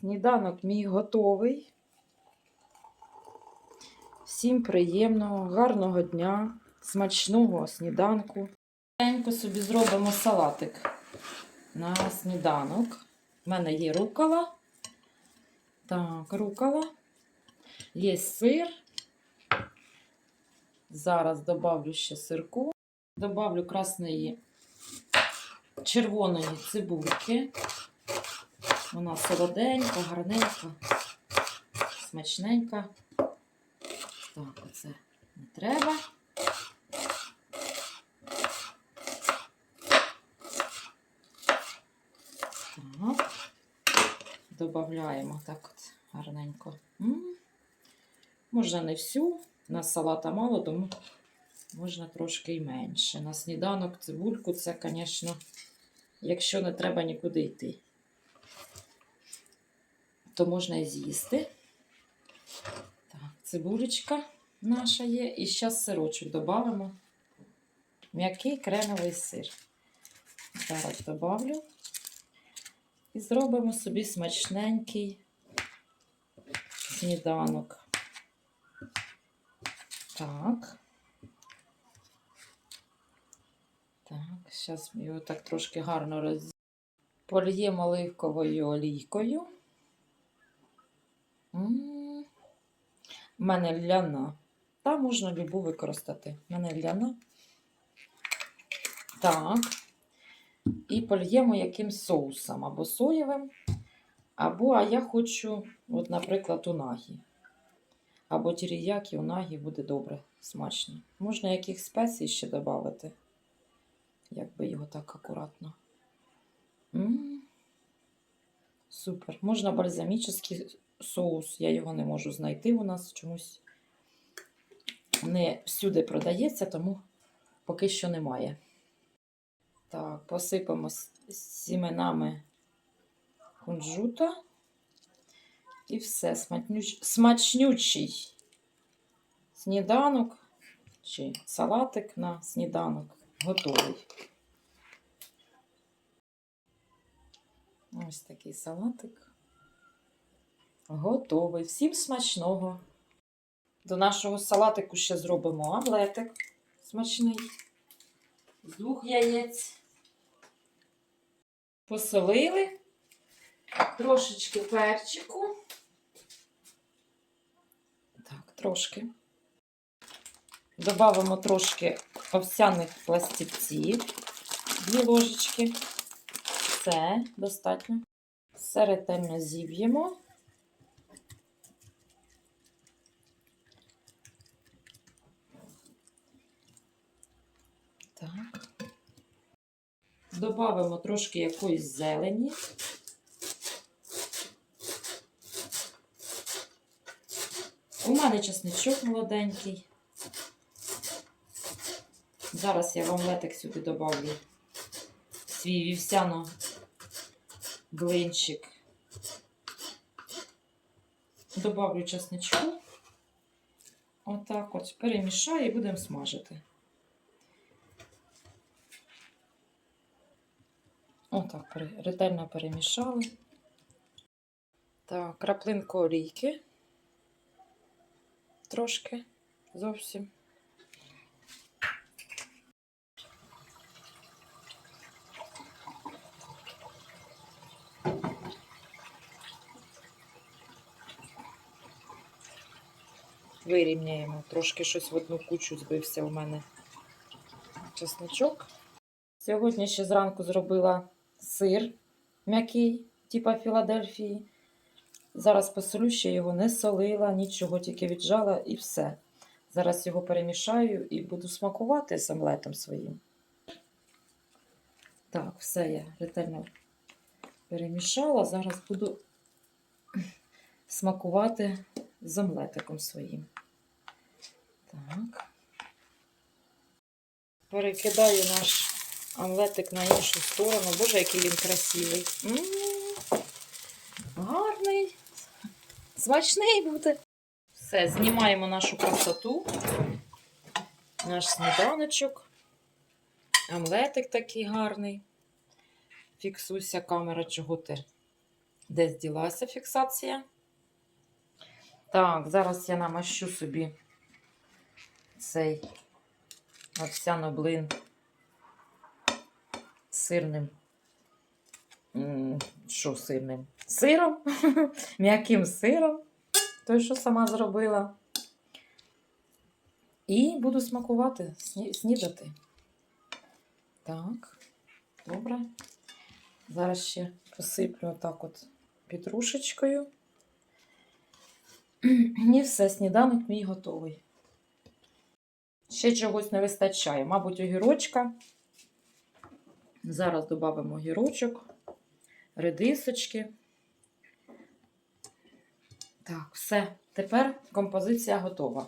Сніданок мій готовий. Всім приємного, гарного дня, смачного сніданку. Маленько собі зробимо салатик на сніданок. У мене є рукола. Так, рукола. Є сир. Зараз добавлю ще сирку. Добавлю красної червоної цибульки. Вона солоденька, гарненька, смачненька. Так, оце не треба. Так. Добавляємо так от гарненько. М. Можна не всю, у нас салата мало, тому можна трошки й менше. На сніданок цибульку це, звісно, якщо не треба нікуди йти то можна і з'їсти. Так, цибулечка наша є. І зараз сирочок додамо. М'який кремовий сир. Зараз добавлю. І зробимо собі смачненький сніданок. Так. Так, зараз його так трошки гарно роз... Польємо оливковою олійкою. Мене ляна. Та можна любу використати. Мене ляна. Так. І польємо яким соусом. Або соєвим, або, а я хочу, от, наприклад, унагі. Або тіріякі унагі буде добре, смачно. Можна яких спецій ще додати. Якби його так акуратно. М Супер. Можна бальзамічний соус, я його не можу знайти у нас чомусь. Не всюди продається, тому поки що немає. Так, посипемо сіменами кунжута. І все, смачнюч... смачнючий сніданок чи салатик на сніданок готовий. Ось такий салатик. Готовий. Всім смачного. До нашого салатику ще зробимо омлетик смачний. З двох яєць. Посолили. Трошечки перчику. Так, трошки. Добавимо трошки овсяних пластівців. Дві ложечки. Все, достатньо. Все ретельно зіб'ємо. Так. Добавимо трошки якоїсь зелені. У мене чесничок молоденький. Зараз я в омлетик сюди добавлю свій вівсяно блинчик. Добавлю чесничку. Отак от перемішаю і будемо смажити. Отак ретельно перемішали. Так, краплинку олійки. Трошки зовсім. Вирівняємо. Трошки щось в одну кучу збився у мене чесночок. Сьогодні ще зранку зробила сир м'який, типа Філадельфії. Зараз посолю, ще його не солила, нічого, тільки віджала і все. Зараз його перемішаю і буду смакувати з омлетом своїм. Так, все я ретельно перемішала. Зараз буду смакувати з омлетиком своїм. Так. Перекидаю наш омлетик на іншу сторону. Боже, який він красивий. М -м -м. Гарний. Смачний буде. Все, знімаємо нашу красоту. Наш сніданочок. Омлетик такий гарний. Фіксуйся камера, чого ти Десь ділася фіксація. Так, зараз я намащу собі цей овсяно блин сирним. Що сирним? Сиром, м'яким сиром. Той, що сама зробила. І буду смакувати, снідати. Так, добре. Зараз ще посиплю отак от петрушечкою. І все, сніданок мій готовий. Ще чогось не вистачає. Мабуть, огірочка. Зараз додамо гірочок, редисочки. Так, все. Тепер композиція готова.